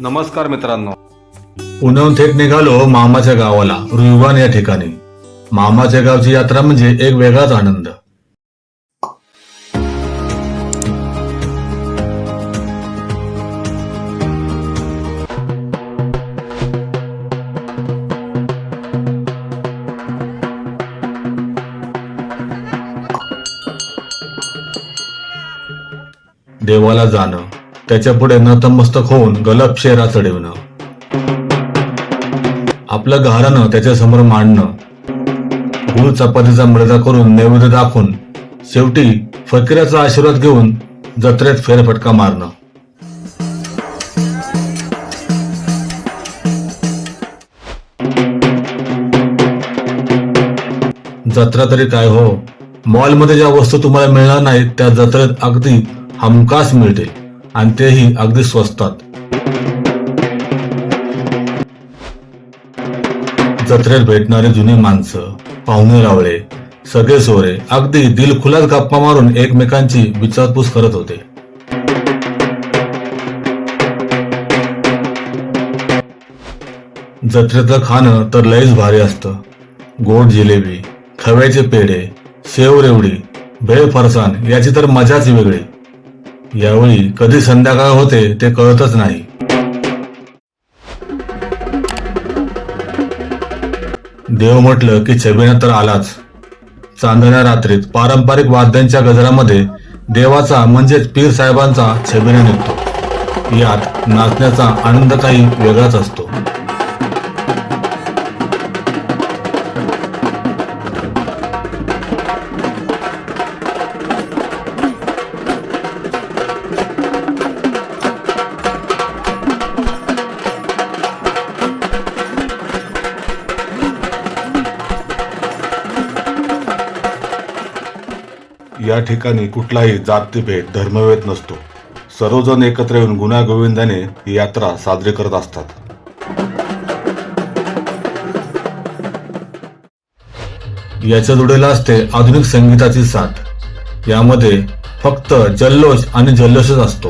नमस्कार मित्रांनो. पुण्याहून थेट निघालो मामाच्या गावाला रुईवान या ठिकाणी. मामाच्या गावची यात्रा म्हणजे एक वेगळाच आनंद. देवाला जाणं. त्याच्या पुढे नतमस्तक होऊन गलप शेरा चढवणं. आपलं घारानं त्याच्यासमोर मांडणं. गुळ चपातीचा मृदा करून नैवेद्य दाखवून शेवटी फकीराचा आशीर्वाद घेऊन जत्रेत फेरफटका मारणं. जत्रा तरी काय हो? मॉलमध्ये ज्या वस्तू तुम्हाला मिळणार नाहीत त्या जत्रेत अगदी हमखास मिळते आणि तेही अगदी स्वस्तात. जत्रेत भेटणारे जुनी माणसं पाहुणे रावळे सगळे सोरे अगदी दिलखुलास गप्पा मारून एकमेकांची विचारपूस करत होते. जत्रेतलं खाणं तर लयच भारी असतं. गोड जिलेबी खव्याचे पेढे शेव रेवडी भेळ फरसाण याची तर मजाच वेगळी. यावेळी कधी संध्याकाळ होते ते कळतच नाही. देव म्हटलं की छबिना तर आलाच. चांदण्या रात्रीत पारंपरिक वाद्यांच्या गजरामध्ये देवाचा म्हणजेच पीर साहेबांचा छबिना निघतो. यात नाचण्याचा आनंद काही वेगळाच असतो. या ठिकाणी कुठलाही जातीभेद धर्मभेद नसतो. सर्वजण एकत्र येऊन गुण्यागोविंदाने ही यात्रा साजरी करत असतात. याच्या जोडीला असते आधुनिक संगीताची साथ. यामध्ये फक्त जल्लोष आणि जल्लोषच असतो.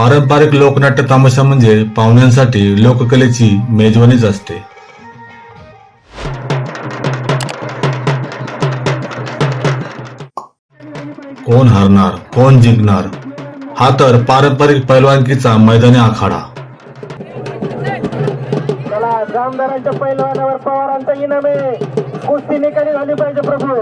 पारंपरिक लोकनाट्य तामाशा म्हणजे पाहुण्यांसाठी लोककलेची मेजवानीच असते. कोण हरणार कोण जिंकणार? हा तर पारंपरिक पैलवानकीचा मैदानी आखाडा. जामदारांच्या पैलवानावर पवारांचा इनाम आहे. कुस्ती निकाली झाली पाहिजे प्रभू.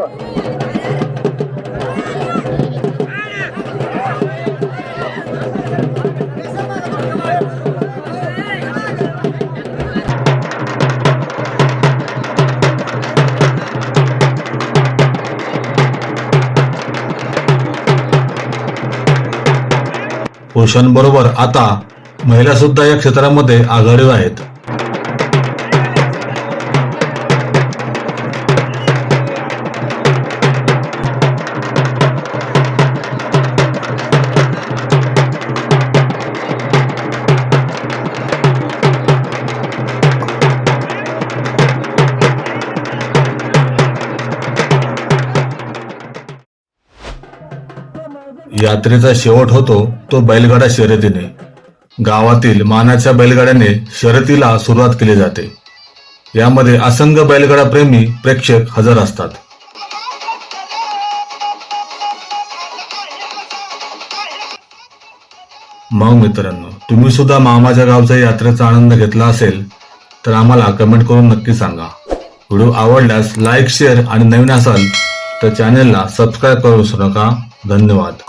पुरुषांबरोबर आता महिला सुद्धा या क्षेत्रामध्ये आघाडीवर आहेत. यात्रेचा शेवट होतो तो बैलगाडा शर्यतीने. गावातील मानाच्या बैलगाड्याने शर्यतीला सुरुवात केली जाते. यामध्ये असंख्य बैलगाडा प्रेमी प्रेक्षक हजर असतात. मग मित्रांनो तुम्ही सुद्धा मामाच्या गावच्या यात्रेचा आनंद घेतला असेल तर आम्हाला कमेंट करून नक्की सांगा. व्हिडिओ आवडल्यास लाईक शेअर आणि नवीन असाल तर चॅनेलला सबस्क्राईब करू नका. धन्यवाद.